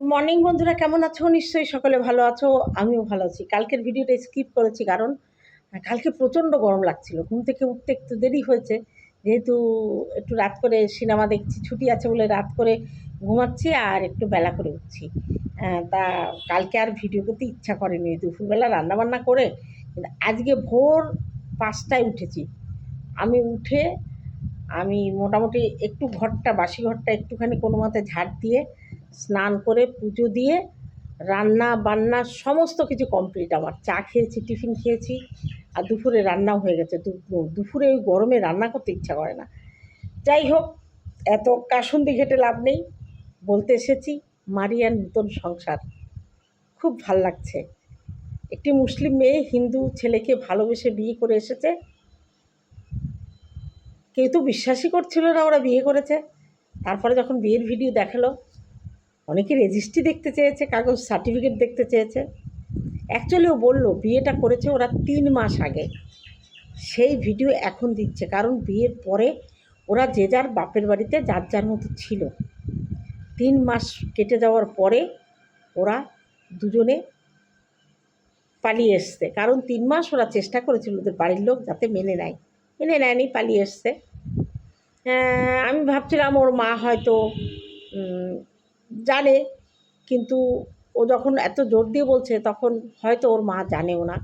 Morning বন্ধুরা, কেমন আছো? নিশ্চয়ই সকলে ভালো আছো, আমিও ভালো আছি। কালকের ভিডিওটা স্কিপ করেছি কারণ কালকে প্রচণ্ড গরম লাগছিল। ঘুম থেকে উঠতে একটু দেরি হয়েছে। যেহেতু একটু রাত করে সিনেমা দেখছি, ছুটি আছে বলে রাত করে ঘুমাচ্ছি আর একটু বেলা করে উঠছি। তা কালকে আর ভিডিও করতে ইচ্ছা করেনি। দুপুরবেলা রান্নাবান্না করে, কিন্তু আজকে ভোর পাঁচটায় উঠেছি। আমি উঠে, আমি মোটামুটি একটু ঘরটা, বাসি ঘরটা একটুখানি কোনো মতে ঝাড় দিয়ে স্নান করে পুজো দিয়ে রান্না বান্না সমস্ত কিছু কমপ্লিট আমার। চা খেয়েছি, টিফিন খেয়েছি, আর দুপুরে রান্নাও হয়ে গেছে। দুপুরে ওই গরমে রান্না করতে ইচ্ছা করে না। যাই হোক, এত কাসুন্দি ঘেটে লাভ নেই। বলতে এসেছি, মারিয়ার নূতন সংসার। খুব ভালো লাগছে। একটি মুসলিম মেয়ে হিন্দু ছেলেকে ভালোবেসে বিয়ে করে এসেছে। কেউ তো বিশ্বাসই করছিল না ওরা বিয়ে করেছে। তারপরে যখন বিয়ের ভিডিও দেখাল অনেকে রেজিস্ট্রি দেখতে চেয়েছে, কাগজ সার্টিফিকেট দেখতে চেয়েছে। অ্যাকচুয়ালি ও বলল, বিয়েটা করেছে ওরা তিন মাস আগে। সেই ভিডিও এখন দিচ্ছে, কারণ বিয়ের পরে ওরা যে যার বাপের বাড়িতে যার যার মতো ছিল। তিন মাস কেটে যাওয়ার পরে ওরা দুজনে পালিয়ে এসছে। কারণ তিন মাস ওরা চেষ্টা করেছিল ওদের বাড়ির লোক যাতে মেনে নেয়। মেনে নেয়নি, পালিয়ে এসছে। আমি ভাবছিলাম ওর মা হয়তো জানে, কিন্তু ও যখন এত জোর দিয়ে বলছে, তখন হয়তো ওর মা জানেও না।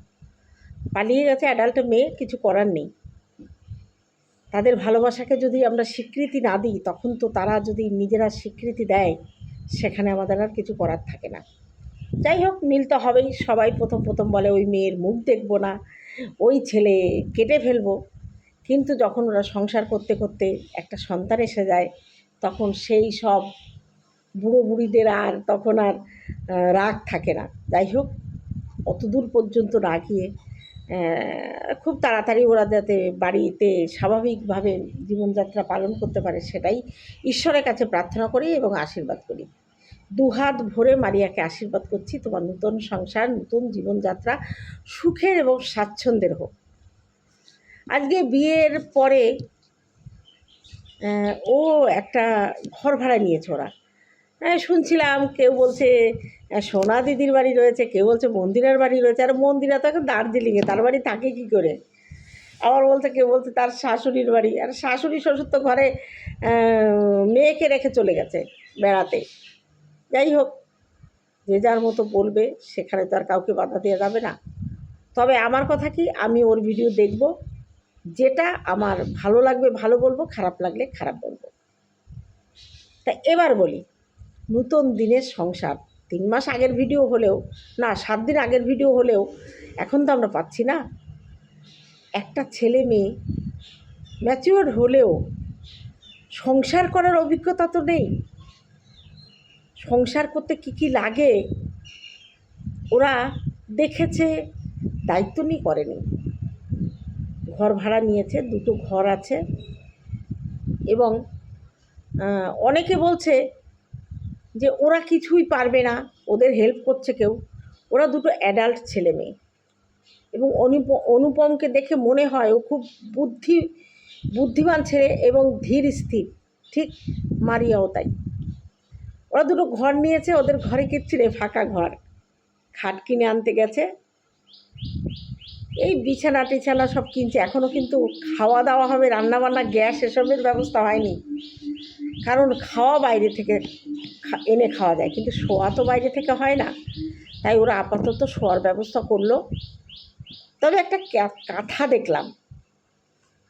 পালিয়ে গেছে অ্যাডাল্ট মেয়ে, কিছু করার নেই। তাদের ভালোবাসাকে যদি আমরা স্বীকৃতি না দিই, তখন তো তারা যদি নিজেরা স্বীকৃতি দেয়, সেখানে আমাদের আর কিছু করার থাকে না। যাই হোক, মিল তো হবেই। সবাই প্রথম প্রথম বলে, ওই মেয়ের মুখ দেখব না, ওই ছেলে কেটে ফেলব। কিন্তু যখন ওরা সংসার করতে করতে একটা সন্তান এসে যায়, তখন সেই সব বুড়ো বুড়িদের আর তখন আর রাগ থাকে না। যাই হোক অত দূর পর্যন্ত না গিয়ে খুব তাড়াতাড়ি ওরা যাতে বাড়িতে স্বাভাবিকভাবে জীবনযাত্রা পালন করতে পারে সেটাই ঈশ্বরের কাছে প্রার্থনা করি এবং আশীর্বাদ করি। দুহাত ভরে মারিয়াকে আশীর্বাদ করছি। তোমার নতুন সংসার, নতুন জীবনযাত্রা সুখের এবং স্বাচ্ছন্দ্যের হোক। আজকে বিয়ের পরে ও একটা ঘর ভাড়া নিয়েছে ওরা। শুনছিলাম কেউ বলছে সোনা দিদির বাড়ি রয়েছে, কেউ বলছে মন্দিরের বাড়ি রয়েছে। আর মন্দিরা তো এখন দার্জিলিংয়ে, তার বাড়ি থাকে কী করে? আবার বলছে, কেউ বলছে তার শাশুড়ির বাড়ি। আর শাশুড়ি শ্বশুর তো ঘরে মেয়েকে রেখে চলে গেছে বেড়াতে। যাই হোক, যে যার মতো বলবে, সেখানে তো আর কাউকে বাধা দেওয়া যাবে না। তবে আমার কথা কি, আমি ওর ভিডিও দেখব। যেটা আমার ভালো লাগবে, ভালো বলব, খারাপ লাগলে খারাপ বলব। তা এবার বলি নতুন দিনের সংসার। তিন মাস আগের ভিডিও হলেও, না, সাত দিন আগের ভিডিও হলেও এখন তো আমরা পাচ্ছি না। একটা ছেলে মেয়ে ম্যাচিওর হলেও সংসার করার অভিজ্ঞতা তো নেই। সংসার করতে কি কি লাগে, ওরা দেখেছে, দায়িত্ব নিয়ে করেনি। ঘর ভাড়া নিয়েছে, দুটো ঘর আছে এবং অনেকে বলছে যে ওরা কিছুই পারবে না, ওদের হেল্প করছে কেউ। ওরা দুটো অ্যাডাল্ট ছেলে মেয়ে। এবং অনুপ, অনুপমকে দেখে মনে হয় ও খুব বুদ্ধি, বুদ্ধিমান ছেলে এবং ধীর স্থির। ঠিক মারিয়াও তাই। ওরা দুটো ঘর নিয়েছে, ওদের ঘরে কিচ্ছু নেই, ফাঁকা ঘর। খাট কিনে আনতে গেছে। এই বিছানা টিছানা সব কিনছে। এখনও কিন্তু খাওয়া দাওয়া হবে, রান্নাবান্না, গ্যাস এসবের ব্যবস্থা হয়নি। কারণ খাওয়া বাইরে থেকে এনে খাওয়া যায়। কিন্তু শোয়া তো বাইরে থেকে হয় না। তাই ওরা আপাতত শোয়ার ব্যবস্থা করল। তবে একটা কাঁথা দেখলাম।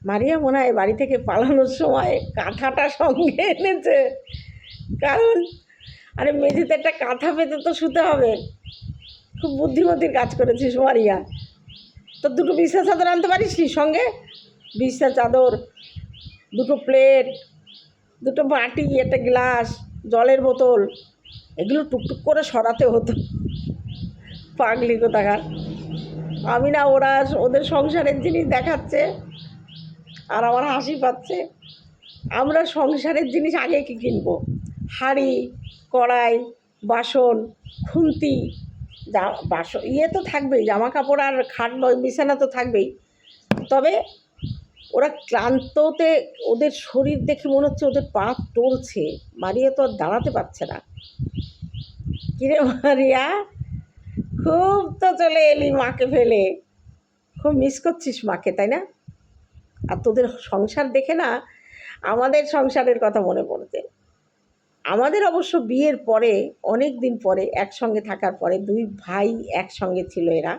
মারিয়া মনে হয় বাড়ি থেকে পালানোর সময় কাঁথাটা সঙ্গে এনেছে। কারণ, আরে মেঝেতে একটা কাঁথা পেতে তো শুতে হবে। খুব বুদ্ধিমতির কাজ করেছিস মারিয়া। তো দুটো বিছনা চাদর আনতে পারিস নি সঙ্গে? বিছনা চাদর, দুটো প্লেট, দুটো বাটি, একটা গ্লাস, জলের বোতল, এগুলো টুকটুক করে সরাতে হতো। পাগলি কোথাকার। আমি না, ওরা ওদের সংসারের জিনিস দেখাচ্ছে, আর আমার হাসি পাচ্ছে। আমরা সংসারের জিনিস আগে কি কিনবো? হাঁড়ি, কড়াই, বাসন, খুন্তি যা, বাসন ইয়ে তো থাকবেই জামা কাপড় আর খাট বিছানা তো থাকবেই। তবে ওরা ক্লান্ততে ওদের শরীর দেখে মনে হচ্ছে ওদের পা টলছে। মারিয়ে তো আর দাঁড়াতে পারছে না। কিরে মারিয়া? খুব তো চলে এলি মাকে ফেলে। খুব মিস করছিস মাকে, তাই না? আর তোদের সংসার দেখে না, আমাদের সংসারের কথা মনে পড়ছে। আমাদের অবশ্য বিয়ের পরে অনেক দিন পরে, একসঙ্গে থাকার পরে, দুই ভাই একসঙ্গে ছিল এরা।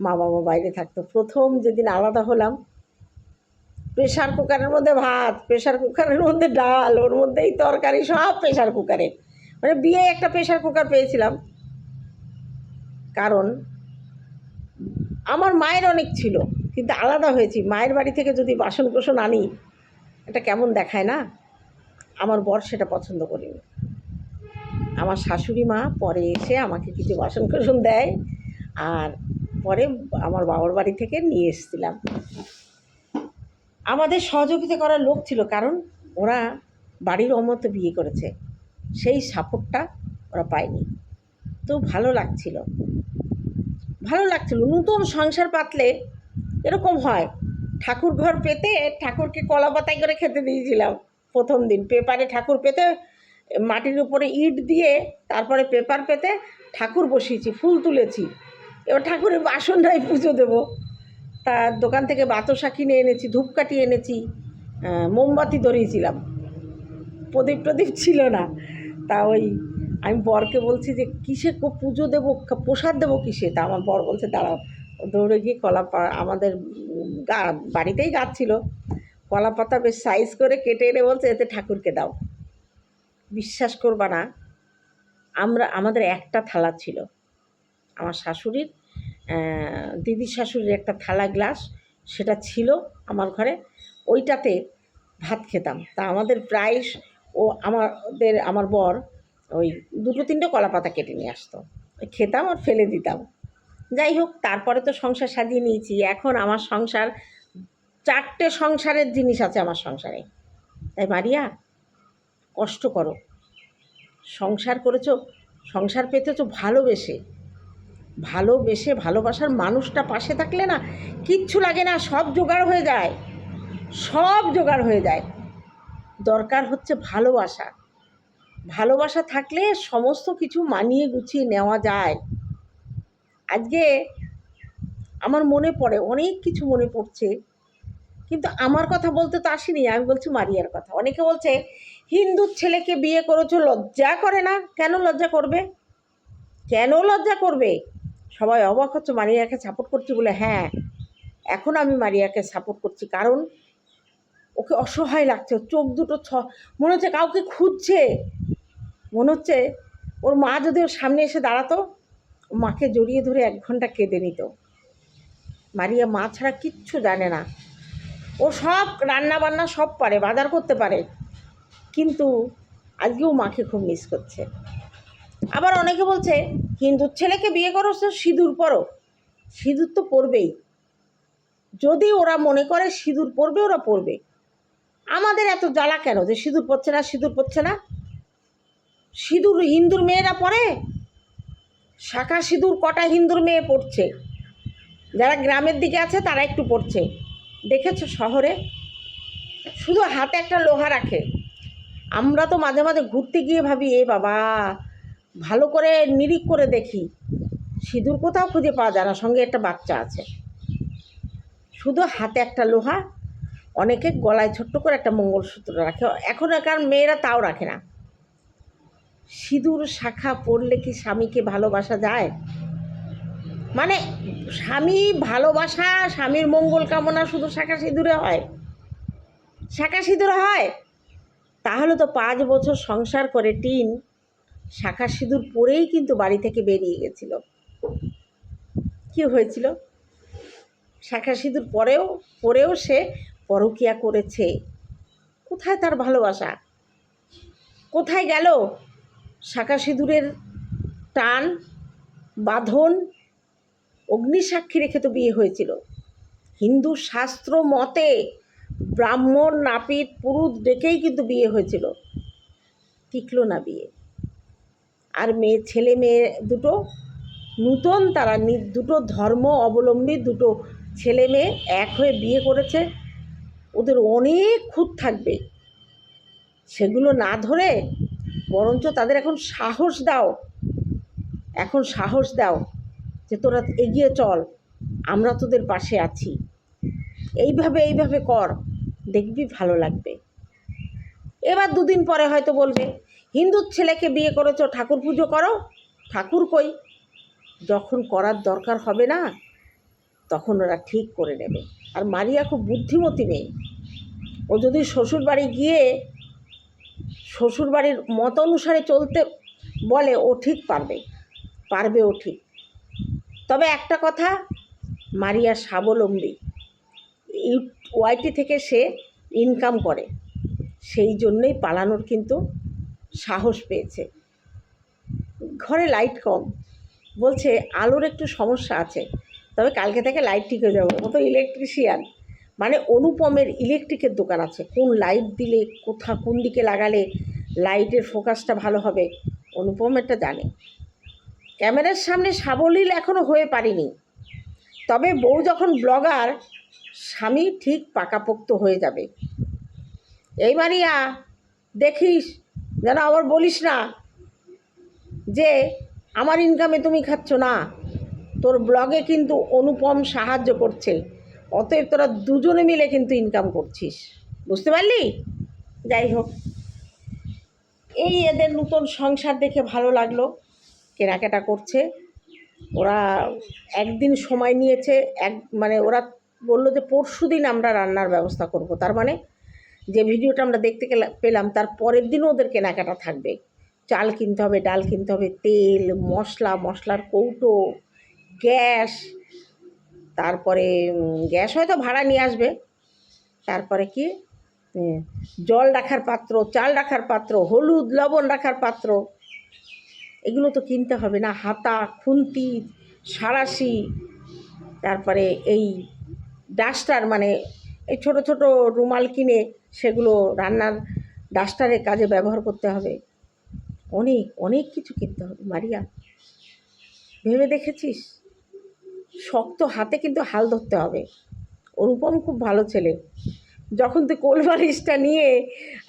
মা বাবা বাইরে থাকতো। প্রথম যেদিন আলাদা হলাম প্রেশার কুকারের মধ্যে ভাত প্রেশার কুকারের মধ্যে ডাল, ওর মধ্যেই তরকারি, সব প্রেশার কুকারে। মানে বিয়ে একটা প্রেশার কুকার পেয়েছিলাম। কারণ আমার মায়ের অনেক ছিল, কিন্তু আলাদা হয়েছি। মায়ের বাড়ি থেকে যদি বাসন কোসন আনি, এটা কেমন দেখায় না? আমার বর সেটা পছন্দ করিনি। আমার শাশুড়ি মা পরে এসে আমাকে কিছু বাসন কোসন দেয় আর পরে আমার বাবার বাড়ি থেকে নিয়ে এসেছিলাম। আমাদের সহযোগিতা করার লোক ছিল কারণ ওরা বাড়ির অমত বিয়ে করেছে, সেই সাপোর্টটা ওরা পায়নি। তো ভালো লাগছিল। ভালো লাগছিল, নতুন সংসার পাতলে এরকম হয়। ঠাকুর ঘর পেতে ঠাকুরকে কলা পাতায় করে খেতে দিয়েছিলাম। প্রথম দিন। পেপারে ঠাকুর পেতে, মাটির উপরে ইট দিয়ে তারপরে পেপার পেতে ঠাকুর বসিয়েছি, ফুল তুলেছি। এবার ঠাকুরের বাসনটাই পুজো দেবো। তা দোকান থেকে বাতাসা কিনে এনেছি, ধূপকাঠি এনেছি মোমবাতি ধরিয়েছিলাম। প্রদীপ টদীপ ছিল না। তা ওই আমি বরকে বলছি যে, কিসে পুজো দেবো প্রসাদ দেবো কিসে? তা আমার বর বলছে, দাঁড়াও, দৌড়ে গিয়ে কলা আমাদের গা, বাড়িতেই গাছ ছিল। কলা পাতা বেশ সাইজ করে কেটে এনে বলছে, এতে ঠাকুরকে দাও। বিশ্বাস করবা না, আমরা, আমাদের একটা থালা ছিল। আমার শাশুড়ির দিদির শাশুড়ির একটা থালা গ্লাস সেটা ছিল আমার ঘরে। ওইটাতে ভাত খেতাম। তা আমাদের প্রায় ও আমাদের, আমার বর ওই দুটো তিনটে কলা পাতা কেটে নিয়ে আসতো। খেতাম আর ফেলে দিতাম। যাই হোক, তারপরে তো সংসার সাজিয়ে নিয়েছি। এখন আমার সংসার চারটে সংসারের জিনিস আছে আমার সংসারে। তাই মারিয়া, কষ্ট করো। সংসার করেছ, সংসার পেতেছো ভালোবেসে। ভালোবেসে ভালোবাসার মানুষটা পাশে থাকলে না কিচ্ছু লাগে না, সব জোগাড় হয়ে যায়। সব জোগাড় হয়ে যায়। দরকার হচ্ছে ভালোবাসা। ভালোবাসা থাকলে সমস্ত কিছু মানিয়ে গুছিয়ে নেওয়া যায়। আজকে আমার মনে পড়ে, অনেক কিছু মনে পড়ছে। কিন্তু আমার কথা বলতে তো আসেনি, আমি বলছি মারিয়ার কথা। অনেকে বলছে হিন্দুর ছেলেকে বিয়ে করেছ, লজ্জা করে না? কেন লজ্জা করবে? কেন লজ্জা করবে? সবাই অবাক হচ্ছে, মারিয়াকে সাপোর্ট করছি বলে হ্যাঁ এখন আমি মারিয়াকে সাপোর্ট করছি, কারণ ওকে অসহায় লাগছে চোখ দুটো ছ, মনে হচ্ছে কাউকে খুঁজছে। মনে হচ্ছে ওর মা যদি ওর সামনে এসে দাঁড়াতো, মাকে জড়িয়ে ধরে এক ঘণ্টা কেঁদে নিত। মারিয়া মা ছাড়া কিচ্ছু জানে না। ও সব রান্না বান্না সব পারে, বাজার করতে পারে। কিন্তু আজকেও মাকে খুব মিস করছে। আবার অনেকে বলছে হিন্দুর ছেলেকে বিয়ে করো সে সিঁদুর পরো। সিঁদুর তো পরবেই। যদি ওরা মনে করে সিঁদুর পরবে, ওরা পরবে। আমাদের এত জ্বালা কেন যে সিঁদুর পড়ছে না, সিঁদুর পড়ছে না? সিঁদুর হিন্দুর মেয়েরা পরে? শাখা সিঁদুর, কটা হিন্দুর মেয়ে পড়ছে যারা গ্রামের দিকে আছে, তারা একটু পড়ছে দেখেছ শহরে? শুধু হাতে একটা লোহা রাখে। আমরা তো মাঝে মাঝে ঘুরতে গিয়ে ভাবি, এ বাবা, ভালো করে নিরিখ করে দেখি। সিঁদুর কোথাও খুঁজে পাওয়া যায় না, সঙ্গে একটা বাচ্চা আছে। শুধু হাতে একটা লোহা, অনেকে গলায় ছোট্ট করে একটা মঙ্গলসূত্র রাখে। এখনকার মেয়েরা তাও রাখে না। সিঁদুর শাখা পড়লে কি স্বামীকে ভালোবাসা যায়? মানে স্বামী ভালোবাসা, স্বামীর মঙ্গল কামনা শুধু শাখা সিঁদুরে হয়? শাখা সিঁদুরে হয়? তাহলে তো পাঁচ বছর সংসার করে টিন শাখা সিঁদুর পরেই কিন্তু বাড়ি থেকে বেরিয়ে গেছিল। কি হয়েছিল? শাখা সিঁদুর পরেও পরেও সে পরকিয়া করেছে। কোথায় তার ভালোবাসা? কোথায় গেল শাখা সিঁদুরের টান, বাঁধন অগ্নিসাক্ষী রেখে তো বিয়ে হয়েছিল। হিন্দু শাস্ত্র মতে ব্রাহ্মণ, নাপিত, পুরুষ ডেকেই কিন্তু বিয়ে হয়েছিল। টিকলো না বিয়ে। আর মেয়ে, ছেলে মেয়ে দুটো নূতন তারা দুটো ধর্ম অবলম্বী দুটো ছেলে মেয়ে এক হয়ে বিয়ে করেছে। ওদের অনেক খুঁত থাকবে। সেগুলো না ধরে বরঞ্চ তাদের এখন সাহস দাও। এখন সাহস দাও। যে তোরা এগিয়ে চল, আমরা তোদের পাশে আছি। এইভাবে এইভাবে কর, দেখবি ভালো লাগবে। এবার দুদিন পরে হয়তো বলবে, হিন্দুর ছেলেকে বিয়ে করেছ, ঠাকুর পুজো করো? ঠাকুর কই? যখন করার দরকার হবে না, তখন ওরা ঠিক করে নেবে। আর মারিয়া খুব বুদ্ধিমতী মেয়ে। ও যদি শ্বশুর বাড়ি গিয়ে শ্বশুর বাড়ির মত অনুসারে চলতে বলে, ও ঠিক পারবে। পারবে ও ঠিক। তবে একটা কথা, মারিয়া স্বাবলম্বী। ওয়াইটি থেকে সে ইনকাম করে। সেই জন্যই পালানোর কিন্তু সাহস পেয়েছে। ঘরে লাইট কম। বলছে, আলোর একটু সমস্যা আছে। তবে কালকে থেকে লাইট ঠিক হয়ে যাবে। ও তো ইলেকট্রিশিয়ান মানে অনুপমের ইলেকট্রিকের দোকান আছে। কোন লাইট দিলে, কোথা, কোন দিকে লাগালে লাইটের ফোকাসটা ভালো হবে অনুপমেরটা জানে। ক্যামেরার সামনে সাবলীল এখনও হয়ে পারিনি। তবে বউ যখন ব্লগার, স্বামী ঠিক পাকাপোক্ত হয়ে যাবে। এই মারিয়া, দেখিস, যেন আবার বলিস না যে, আমার ইনকামে তুমি খাচ্ছ না। তোর ব্লগে কিন্তু অনুপম সাহায্য করছে। অতএব তোরা দুজনে মিলে কিন্তু ইনকাম করছিস। বুঝতে পারলি? যাই হোক। এই এদের নতুন সংসার দেখে ভালো লাগল। কেনাকাটা করছে। ওরা একদিন সময় নিয়েছে, এক মানে ওরা বলল যে পরশু দিন আমরা রান্নার ব্যবস্থা করব। তার মানে যে ভিডিওটা আমরা দেখতে পেলাম, তার পরের দিনও ওদের কেনাকাটা থাকবে। চাল কিনতে হবে, ডাল কিনতে হবে, তেল, মশলা, মশলার কৌটো, গ্যাস, তারপরে গ্যাস হয়তো ভাড়া নিয়ে আসবে। তারপরে কি? জল রাখার পাত্র, চাল রাখার পাত্র, হলুদ, লবণ রাখার পাত্র এগুলো তো কিনতে হবে না, হাতা, খুন্তি সাঁড়াশি তারপরে এই ডাস্টার মানে এই ছোট ছোট রুমাল কিনে সেগুলো রান্নার ডাস্টারের কাজে ব্যবহার করতে হবে। অনেক অনেক কিছু কিনতে হবে, মারিয়া। ভেবে দেখেছিস? শক্ত হাতে কিন্তু হাল ধরতে হবে। অনুপম খুব ভালো ছেলে। যখন তুই কোলবালিশটা নিয়ে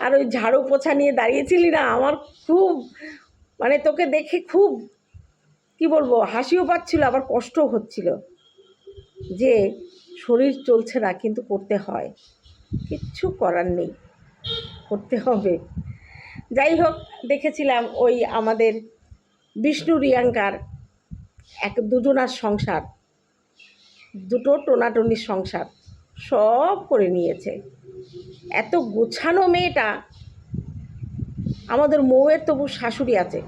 আর ওই ঝাড়ু পোছা নিয়ে দাঁড়িয়েছিলি না, আমার খুব মানে তোকে দেখে খুব, কি বলব, হাসিও পাচ্ছিল, আবার কষ্টও হচ্ছিল যে শরীর চলছে না, কিন্তু করতে হয়। কিচ্ছু করার নেই, করতে হবে। যাই হোক, দেখেছিলাম ওই আমাদের বিষ্ণু রিয়াঙ্কার এক দুজনার সংসার, দুটো টোনাটনির সংসার, সব করে নিয়েছে। এত গোছানো মেয়েটা আমাদের মৌয়ের তবু শাশুড়ি আছে।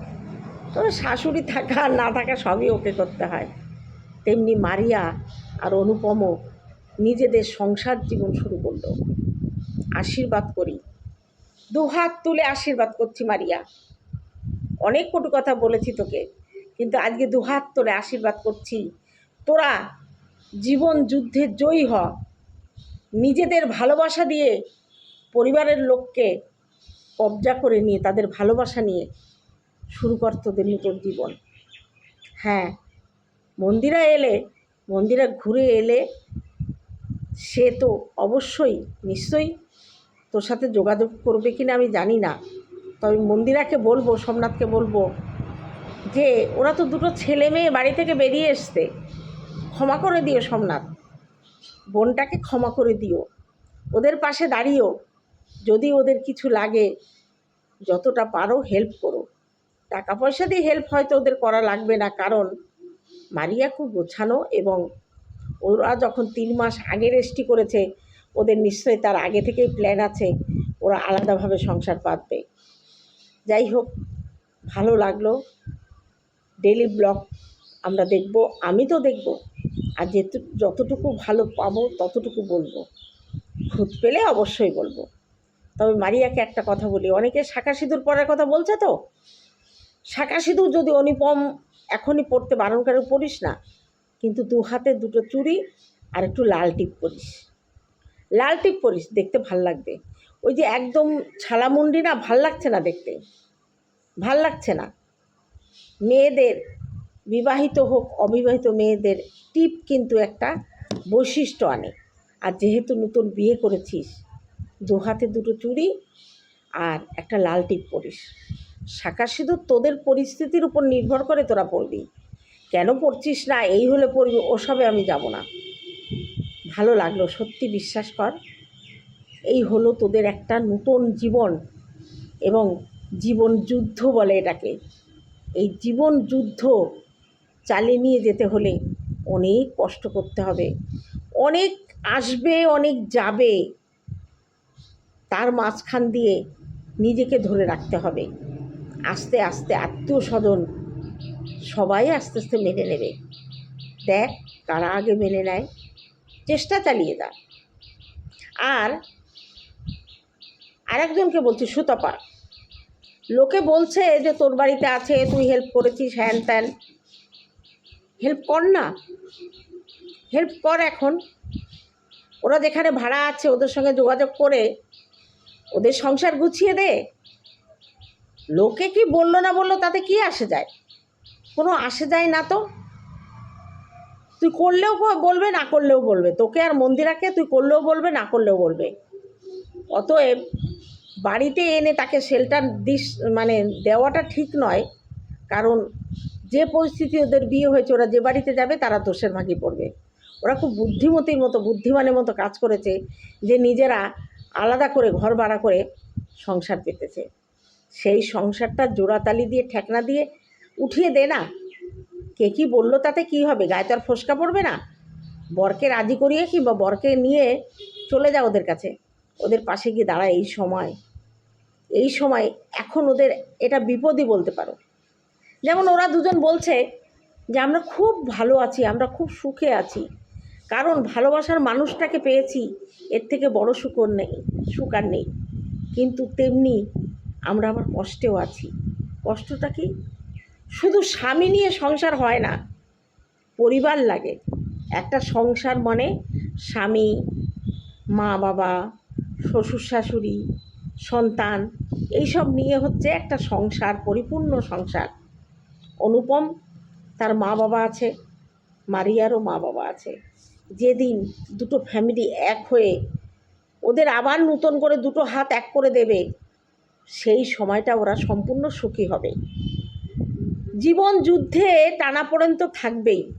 তবে শাশুড়ি থাকা আর না থাকা সবই ওকে করতে হয়। তেমনি মারিয়া আর অনুপমও নিজেদের সংসার জীবন শুরু করল। আশীর্বাদ করি। দুহাত তুলে আশীর্বাদ করছি মারিয়া। অনেক কটু কথা বলেছি তোকে, কিন্তু আজকে দুহাত তুলে আশীর্বাদ করছি। তোরা জীবন যুদ্ধে জয়ী হ। নিজেদের ভালোবাসা দিয়ে পরিবারের লোককে কবজা করে নিয়ে, তাদের ভালোবাসা নিয়ে শুরু কর তোদের নতুন জীবন। হ্যাঁ মন্দিরা এলে, মন্দিরা ঘুরে এলে সে তো অবশ্যই, নিশ্চয়ই তোর সাথে যোগাযোগ করবে কি না আমি জানি না। তবে মন্দিরাকে বলব, সোমনাথকে বলব যে, ওরা তো দুটো ছেলে মেয়ে বাড়ি থেকে বেরিয়ে এসছে। ক্ষমা করে দিও সোমনাথ। বোনটাকে ক্ষমা করে দিও। ওদের পাশে দাঁড়িয়েও যদি ওদের কিছু লাগে, যতটা পারো হেল্প করো। টাকা পয়সা দিয়ে হেল্প হয়তো ওদের করা লাগবে না, কারণ মারিয়া খুব গোছানো এবং ওরা যখন তিন মাস আগে রেস্টি করেছে, ওদের নিশ্চয়ই তার আগে থেকেই প্ল্যান আছে, ওরা আলাদাভাবে সংসার পাতবে। যাই হোক, ভালো লাগল। ডেলি ব্লগ আমরা দেখব, আমি তো দেখব। আর যেটু যতটুকু ভালো পাবো, ততটুকু বলব। খুঁত পেলে অবশ্যই বলব। তবে মারিয়াকে একটা কথা বলি, অনেকে শাঁখা সিঁদুর পরার কথা বলছে তো? শাঁখা সিঁদুর যদি অনুপম এখনই পড়তে বারণ করে পড়িস না, কিন্তু দু হাতে দুটো চুড়ি আর একটু লাল টিপ পরিস। লাল টিপ পরিস, দেখতে ভালো লাগবে। ওই যে একদম ছালামুন্ডি না, ভালো লাগছে না দেখতে? ভালো লাগছে না? মেয়েদের, বিবাহিত হোক, অবিবাহিত মেয়েদের টিপ কিন্তু একটা বৈশিষ্ট্য আনে। আর যেহেতু নতুন বিয়ে করেছিস দু হাতে দুটো চুড়ি আর একটা লাল টিপ পরিস। শাঁখা সিঁদুর তোদের পরিস্থিতির উপর নির্ভর করে তোরা পড়বি। কেন পড়ছিস না? এই হলে পড়বি, ওসবে আমি যাব না। ভালো লাগল, সত্যি বিশ্বাস কর। এই হলো তোদের একটা নতুন জীবন এবং জীবন যুদ্ধ বলে এটাকে। এই জীবন যুদ্ধ চালিয়ে নিয়ে যেতে হলে অনেক কষ্ট করতে হবে। অনেক আসবে, অনেক যাবে। তার মাঝখান দিয়ে নিজেকে ধরে রাখতে হবে। আস্তে আস্তে আত্মীয় স্বজন সবাই আস্তে আস্তে মেনে নেবে। দেখ কারা আগে মেনে নেয়। চেষ্টা চালিয়ে যা। আর আরেকজনকে বলছি, সুতপা, লোকে বলছে যে তোর বাড়িতে আছে, তুই হেল্প করেছিস, হ্যান ত্যান। হেল্প কর না। হেল্প কর এখন। ওরা যেখানে ভাড়া আছে, ওদের সঙ্গে যোগাযোগ করে ওদের সংসার গুছিয়ে দে। লোকে কি বলল না বলল তাতে কি আসে যায়? কোনো আসে যায় না তো। তুই করলেও বলবে, না করলেও বলবে। তোকে আর মন্দিরাকে তুই করলেও বলবে, না করলেও বলবে। অতএব বাড়িতে এনে তাকে শেল্টার দিস মানে দেওয়াটা ঠিক নয়। কারণ যে পরিস্থিতি ওদের বিয়ে হয়েছে, ওরা যে বাড়িতে যাবে, তারা দোষের ভাগি পড়বে। ওরা খুব বুদ্ধিমতির মতো, বুদ্ধিমানের মতো কাজ করেছে যে নিজেরা আলাদা করে ঘর ভাড়া করে সংসার পেতেছে। সেই সংসারটা জোড়াতালি দিয়ে, ঠেকনা দিয়ে উঠিয়ে দে না। কে কী বলল তাতে কি হবে? গায়ে তো আর ফোসকা পড়বে না। বরকে রাজি করিয়ে কিংবা বরকে নিয়ে চলে যা ওদের কাছে। ওদের পাশে গিয়ে দাঁড়ায় এই সময়। এই সময় এখন ওদের এটা বিপদই বলতে পারো। যেমন ওরা দুজন বলছে যে, আমরা খুব ভালো আছি, আমরা খুব সুখে আছি। কারণ ভালোবাসার মানুষটাকে পেয়েছি, এর থেকে বড় আর নেই সুখ আর নেই। কিন্তু তেমনি আমরা আবার কষ্টেও আছি। কষ্টটা কি? শুধু স্বামী নিয়ে সংসার হয় না, পরিবার লাগে। একটা সংসার মানে স্বামী, মা বাবা, শ্বশুর শাশুড়ি, সন্তান, এইসব নিয়ে হচ্ছে একটা সংসার, পরিপূর্ণ সংসার। অনুপম, তার মা বাবা আছে, মারিয়ারও মা বাবা আছে। যেদিন দুটো ফ্যামিলি এক হয়ে ওদের আবার নতুন করে দুটো হাত এক করে দেবে, সেই সময়টা ওরা সম্পূর্ণ সুখী হবে। জীবন যুদ্ধে টানাপোড়েন তো থাকবেই।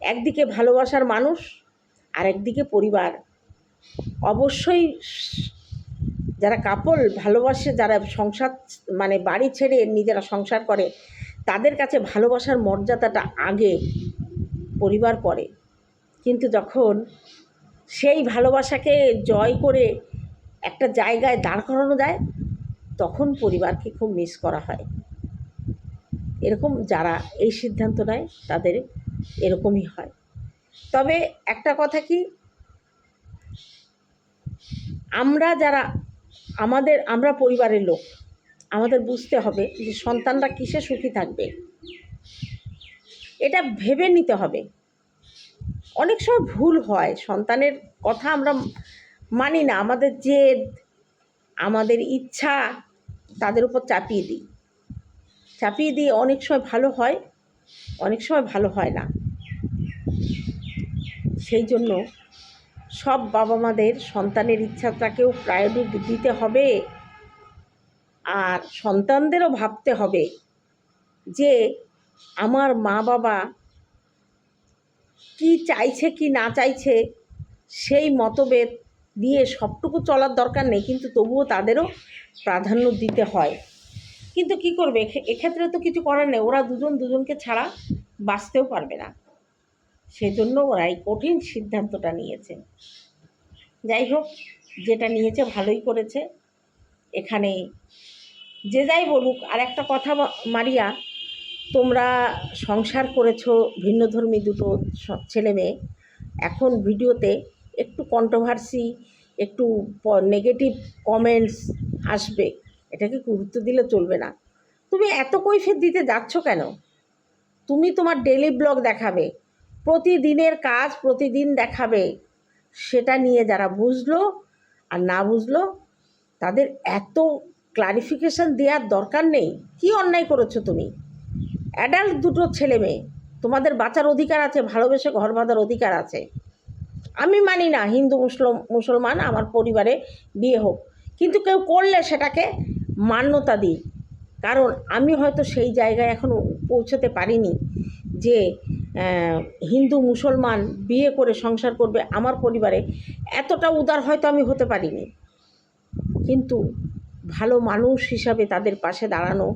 একদিকে ভালোবাসার মানুষ আর একদিকে পরিবার। অবশ্যই যারা কাপল ভালোবাসে, যারা সংসার মানে বাড়ি ছেড়ে নিজেরা সংসার করে, তাদের কাছে ভালোবাসার মর্যাদাটা আগে পরিবার পরে। কিন্তু যখন সেই ভালোবাসাকে জয় করে একটা জায়গায় দাঁড় করানো যায়, তখন পরিবারকে খুব মিস করা হয়। এরকম যারা এই সিদ্ধান্ত নেয়, তাদের এরকমই হয়। তবে একটা কথা কি? আমরা যারা, আমাদের, আমরা পরিবারের লোক, আমাদের বুঝতে হবে যে সন্তানরা কিসে সুখী থাকবে। এটা ভেবে নিতে হবে। অনেক সময় ভুল হয়। সন্তানের কথা আমরা মানি না। আমাদের জেদ, আমাদের ইচ্ছা তাদের উপর চাপিয়ে দিই। চাপিয়ে দিয়ে অনেক সময় ভালো হয়, অনেক সময় ভালো হয় না। সেই জন্য সব বাবা মাদের সন্তানের ইচ্ছাটাকেও প্রায়োরিটি দিতে হবে আর সন্তানদেরও ভাবতে হবে যে আমার মা বাবা কি চাইছে, কি না চাইছে, সেই মতভেদ দিয়ে সবটুকু চলার দরকার নেই, কিন্তু তবুও তাদেরও প্রাধান্য দিতে হয়। কিন্তু কি করবে? এক্ষে- এক্ষেত্রে তো কিছু করার নেই। ওরা দুজন দুজনকে ছাড়া বাঁচতেও পারবে না। সেজন্য ওরা এই কঠিন সিদ্ধান্তটা নিয়েছে। যাই হোক, যেটা নিয়েছে ভালোই করেছে। এখানে যে যাই বলুক আর একটা কথা মারিয়া তোমরা সংসার করেছ, ভিন্নধর্মী দুটো ছেলে মেয়ে। এখন ভিডিওতে একটু কন্ট্রোভার্সি একটু নেগেটিভ কমেন্টস আসবে। এটাকে গুরুত্ব দিলে চলবে না। তুমি এত কৈফের দিতে যাচ্ছ কেন? তুমি তোমার ডেলি ব্লগ দেখাবে। প্রতিদিনের কাজ প্রতিদিন দেখাবে। সেটা নিয়ে যারা বুঝলো আর না বুঝলো, তাদের এত ক্লারিফিকেশান দেওয়ার দরকার নেই। কি অন্যায় করেছ তুমি? অ্যাডাল্ট দুটো ছেলে মেয়ে। তোমাদের বাঁচার অধিকার আছে, ভালোবেসে ঘর বাঁধার অধিকার আছে। আমি মানি না হিন্দু, মুসলম, মুসলমান আমার পরিবারে বিয়ে হোক। কিন্তু কেউ করলে সেটাকে মান্যতা দিই। কারণ আমি হয়তো সেই জায়গায় এখনও পৌঁছতে পারিনি যে হিন্দু, মুসলমান বিয়ে করে সংসার করবে আমার পরিবারে। এতটা উদার হয়তো আমি হতে পারিনি। কিন্তু ভালো মানুষ হিসাবে তাদের পাশে দাঁড়ানো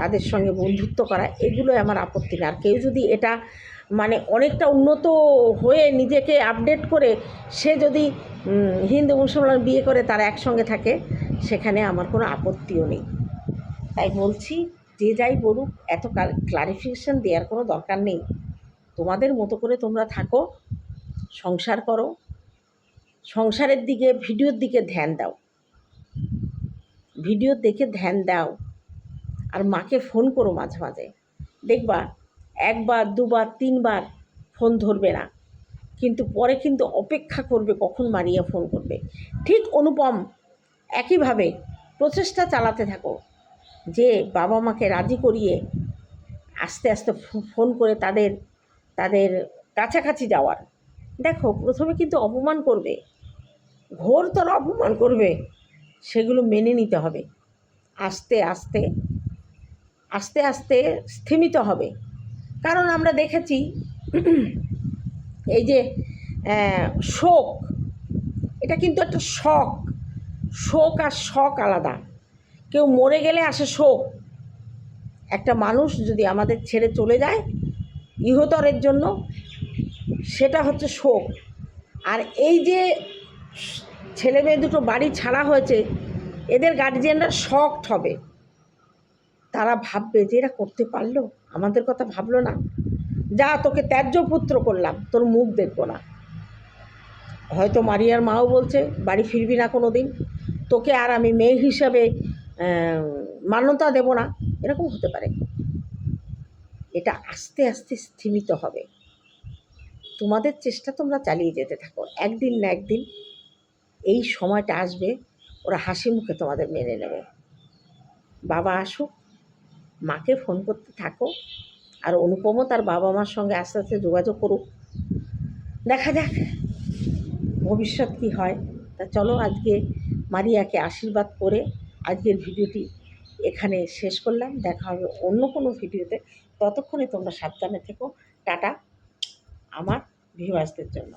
তাদের সঙ্গে বন্ধুত্ব করা, এগুলোই আমার আপত্তি না। আর কেউ যদি এটা মানে অনেকটা উন্নত হয়ে নিজেকে আপডেট করে, সে যদি হিন্দু মুসলমান বিয়ে করে, তারা একসঙ্গে থাকে, সেখানে আমার কোনো আপত্তিও নেই। তাই বলছি, যে যাই বলুক, এত ক্লারিফিকেশান দেওয়ার কোনো দরকার নেই। তোমাদের মতো করে তোমরা থাকো, সংসার করো, সংসারের দিকে, ভিডিওর দিকে ধ্যান দাও। ভিডিও দেখে ধ্যান দাও। আর মাকে ফোন করো মাঝে মাঝে। দেখবা একবার, দুবার, তিনবার ফোন ধরবে না। কিন্তু পরে কিন্তু অপেক্ষা করবে কখন মারিয়া ফোন করবে। ঠিক অনুপম একইভাবে প্রচেষ্টা চালাতে থাকো যে বাবা মাকে রাজি করিয়ে আস্তে আস্তে ফোন করে তাদের তাদের কাছাকাছি যাওয়ার। দেখো, প্রথমে কিন্তু অপমান করবে। ঘোরতর অপমান করবে। সেগুলো মেনে নিতে হবে। আস্তে আস্তে আস্তে আস্তে স্থিমিত হবে। কারণ আমরা দেখেছি এই যে শোক, এটা কিন্তু একটা শখ। শোক আর শখ আলাদা। কেউ মরে গেলে আসে শোক। একটা মানুষ যদি আমাদের ছেড়ে চলে যায় ইহতরের জন্য, সেটা হচ্ছে শোক। আর এই যে ছেলে মেয়ে দুটো বাড়ি ছাড়া হয়েছে, এদের গার্জিয়ানরা শকড হবে। তারা ভাববে যে এরা করতে পারল? আমাদের কথা ভাবলো না। যা তোকে ত্যায্য পুত্র করলাম, তোর মুখ দেখব না। হয়তো মারিয়ার মাও বলছে, বাড়ি ফিরবি না কোনো দিন তোকে আর আমি মেয়ে হিসাবে মান্যতা দেব না। এরকম হতে পারে। এটা আস্তে আস্তে স্থিমিত হবে। তোমাদের চেষ্টা তোমরা চালিয়ে যেতে থাকো। একদিন না একদিন এই সময়টা আসবে, ওরা হাসি মুখে তোমাদের মেনে নেবে। বাবা আসুক মাকে ফোন করতে থাকো আর অনুপমও তার বাবা মার সঙ্গে আস্তে আস্তে যোগাযোগ করুক। দেখা যাক ভবিষ্যৎ কী হয়। তা চলো আজকে মারিয়াকে আশীর্বাদ করে আজকের ভিডিওটি এখানে শেষ করলাম। দেখা হবে অন্য কোনো ভিডিওতে। ততক্ষণে তোমরা সাবধানে থেকো। টাটা আমার ভিউয়ার্সদের জন্য।